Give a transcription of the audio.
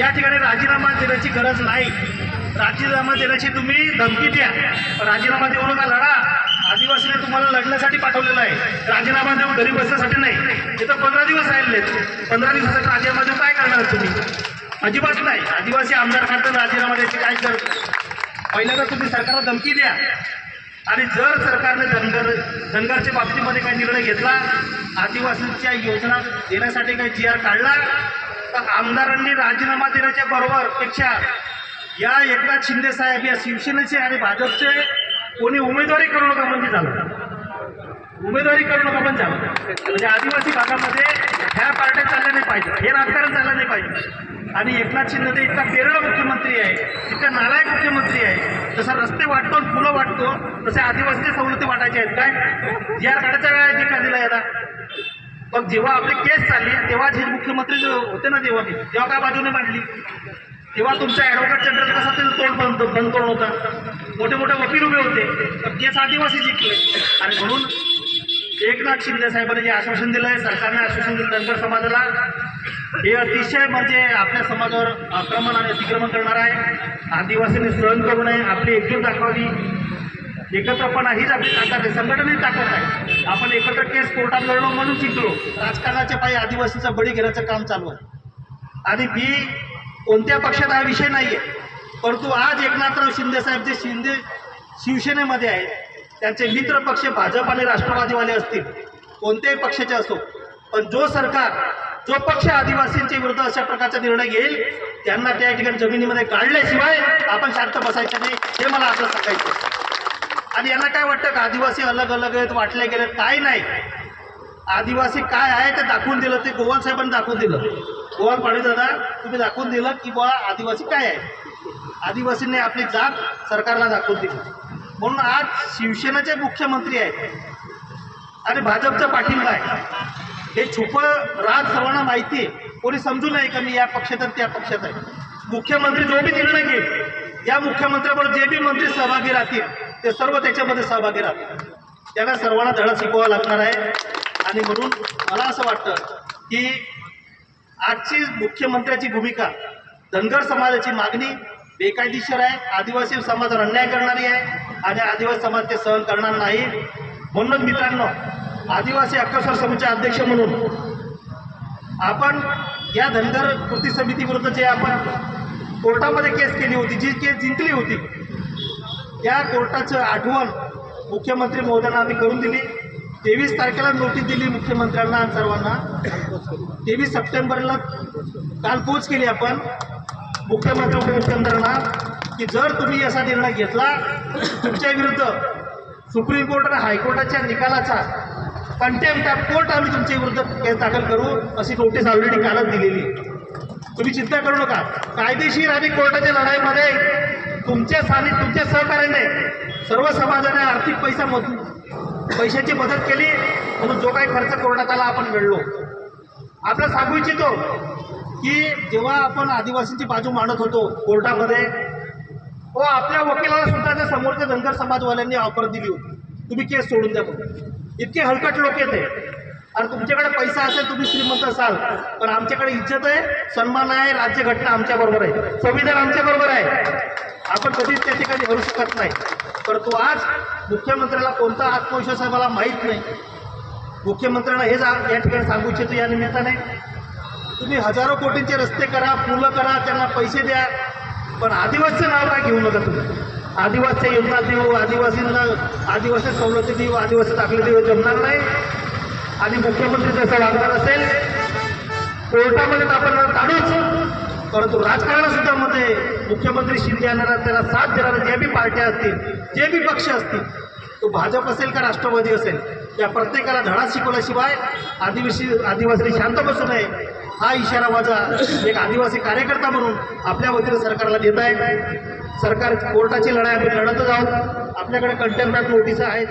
या ठिकाणी राजीनामा देण्याची गरज नाही. राजीनामा देण्याची तुम्ही धमकी द्या. राजीनामा देऊ नका लढा. आदिवासीने तुम्हाला लढण्यासाठी पाठवलेलं आहे. राजीनामा देऊन घरी बसण्यासाठी नाही. तिथं पंधरा दिवस राहिलेत. पंधरा दिवसासाठी राजीनामा देऊन काय करणार तुम्ही? अजिबात नाही. आदिवासी आमदार खातं राजीनामा द्यायची काय गरज पहिल्यांदा तुम्ही सरकारला धमकी द्या. आणि जर सरकारने धनगर धनगरच्या बाबतीमध्ये काही निर्णय घेतला आदिवासींच्या योजना देण्यासाठी काही जी आर काढला तर आमदारांनी राजीनामा देण्याच्या बरोबर पेक्षा या एकनाथ शिंदे साहेब या शिवसेनेचे आणि भाजपचे कोणी उमेदवारी करू नका म्हणजे झालं. उमेदवारी करू नका पण झालं. म्हणजे आदिवासी भागामध्ये ह्या पार्ट्या चालल्या नाही पाहिजे हे राजकारण चाललं नाही पाहिजे. आणि एकनाथ शिंदे ते इतका केरळ मुख्यमंत्री आहे इतका नालायक मुख्यमंत्री आहे. जसा रस्ते वाटतो आणि फुलं वाटतो तसे आदिवासी सवलती वाटायच्या आहेत. काय? या आर वेळा अधिकार दिला याला? मग जेव्हा आपली केस चालली तेव्हा जे मुख्यमंत्री जे होते ना जेव्हा मी तेव्हा काय बाजूने मांडली? तेव्हा तुमचा ॲडव्होकेट जनरल कसा त्याचं तोंड बंद बंद करून होता? मोठे मोठे वकील उभे होते. तर केस आदिवासी जिंकले. आणि म्हणून एकनाथ शिंदे साहेबांनी जे आश्वासन दिलं आहे सरकारने आश्वासन दिलं धनगर समाजाला हे अतिशय म्हणजे आपल्या समाजावर आक्रमण आणि अतिक्रमण करणार आहे. आदिवासींनी सहन करू नये. आपली एकजूट दाखवावी. एकत्रपणा हीच आपली ताकद आहे. संघटनेची ताकद आहे. आपण एकत्र केस कोर्टात लढलो म्हणून जिंकलो. राजकारणाच्या पायी आदिवासीचा बळी घेण्याचं काम चालू आहे. आणि मी कोणत्या पक्षात हा विषय नाही आहे परंतु आज एकनाथराव शिंदेसाहेब जे शिंदे शिवसेनेमध्ये आहेत त्यांचे मित्र पक्ष भाजप आणि राष्ट्रवादीवाले असतील कोणत्याही पक्षाचे असो पण जो सरकार जो पक्ष आदिवासींच्या विरुद्ध अशा प्रकारचा निर्णय घेईल त्यांना त्या ठिकाणी जमिनीमध्ये काढल्याशिवाय आपण शांत बसायचं नाही हे मला आपलं सांगायचं आणि यांना काय वाटतं? का आदिवासी अलग अलग आहेत वाटले गेले काय नाही. आदिवासी काय आहे ते दाखवून दिलं. ते गोवाल साहेबांनी दाखवून दिलं. गोवाल पाणी दादा तुम्ही दाखवून दिलं की बुवा आदिवासी काय आहे? आदिवासींनी आपली जात सरकारला दाखवून दिली. म्हणून आज शिवसेनेचे मुख्यमंत्री आहेत आणि भाजपचा पाठिंबा आहे. हे छुपं राज सर्वांना माहिती आहे. कोणी समजू नये का मी या पक्षात आणि त्या पक्षात आहे? मुख्यमंत्री जो बी निर्णय घेईल या मुख्यमंत्र्याबरोबर जे बी मंत्री सहभागी राहतील ते सर्व त्याच्यामध्ये सहभागी राहतील. त्यांना सर्वांना धडा शिकवावा लागणार आहे. आणि म्हणून मला असं वाटतं की आजची मुख्यमंत्र्याची भूमिका धनगर समाजाची मागणी बेकायदेशीर आहे. आदिवासी समाजावर अन्याय करणारी आहे आणि आदिवासी समाज ते सहन करणार नाही. म्हणून मित्रांनो आदिवासी हक्कसर समितीचे अध्यक्ष म्हणून आपण या धनगर कृती समितीविरुद्ध जे आपण कोर्टामध्ये केस केली होती जी केस जिंकली होती. त्या कोर्टाचं आठवण मुख्यमंत्री महोदयांना आम्ही करून दिली. तेवीस तारखेला नोटीस दिली मुख्यमंत्र्यांना आणि सर्वांना. तेवीस सप्टेंबरला काल पोच केली आपण. मुख्यमंत्री उपमुख्यमंत्र्यांना की जर तुम्ही असा निर्णय घेतला तुमच्या विरुद्ध सुप्रीम कोर्ट आणि हायकोर्टाच्या निकालाचा कंटेम्प्ट ऑफ कोर्ट आम्ही तुमच्या विरुद्ध केस दाखल करू अशी नोटीस ऑलरेडी कालच दिलेली. तुम्ही चिंता करू नका. कायदेशीर आणि कोर्टाच्या लढाईमध्ये तुमच्या स्थानिक तुमच्या सहकार्याने सर्व समाजाने आर्थिक पैसा मदत पैशाची मदत केली म्हणून जो काही खर्च करण्यात आला आपण मिळलो आपल्या सांगू इच्छितो की जेव्हा आपण आदिवासींची बाजू मांडत होतो कोर्टामध्ये व आपल्या वकिलाला सुद्धा त्या समोरच्या धनगर समाजवाल्यांनी ऑफर दिली होती. तुम्ही केस सोडून द्या म्हणून. इतके हलकट लोक येते. आणि तुमच्याकडे पैसा असेल तुम्ही श्रीमंत असाल पण आमच्याकडे इज्जत आहे सन्मान आहे राज्यघटना आमच्याबरोबर आहे संविधान आमच्याबरोबर आहे. आपण कधीच त्या ठिकाणी हरू शकत नाही. परंतु आज मुख्यमंत्र्याला कोणता आत्मविश्वास आहे मला माहीत नाही. मुख्यमंत्र्यांना हे जा या ठिकाणी सांगू इच्छितो या निमित्ताने. तुम्ही हजारो कोटींचे रस्ते करा पुलं करा त्यांना पैसे द्या. पण आदिवासीचं नाव काय घेऊ नका तुम्ही. आदिवासी योजना देऊ आदिवासींना आदिवासी सवलती देऊ आदिवासी दाखले देऊ जमणार नाही. आणि मुख्यमंत्री जसं वागणार असेल कोर्टामध्ये तर आपण ताडूच परंतु राजकारणासुद्धा मध्ये मुख्यमंत्री शिंदे यांना त्याला साथ देणाऱ्या जे बी पार्ट्या असतील जे बी पक्ष असतील तो भाजप असेल का राष्ट्रवादी असेल या प्रत्येकाला धडा शिकवल्याशिवाय आदिवासी आदिवासी शांत बसू नये. हा इशारा माझा एक आदिवासी कार्यकर्ता म्हणून आपल्या वतीने सरकारला देत आहे. सरकार कोर्टाची लढाई आम्ही लढतच आहोत. आपल्याकडे कंटेम्प्ट नोटीस आहेत.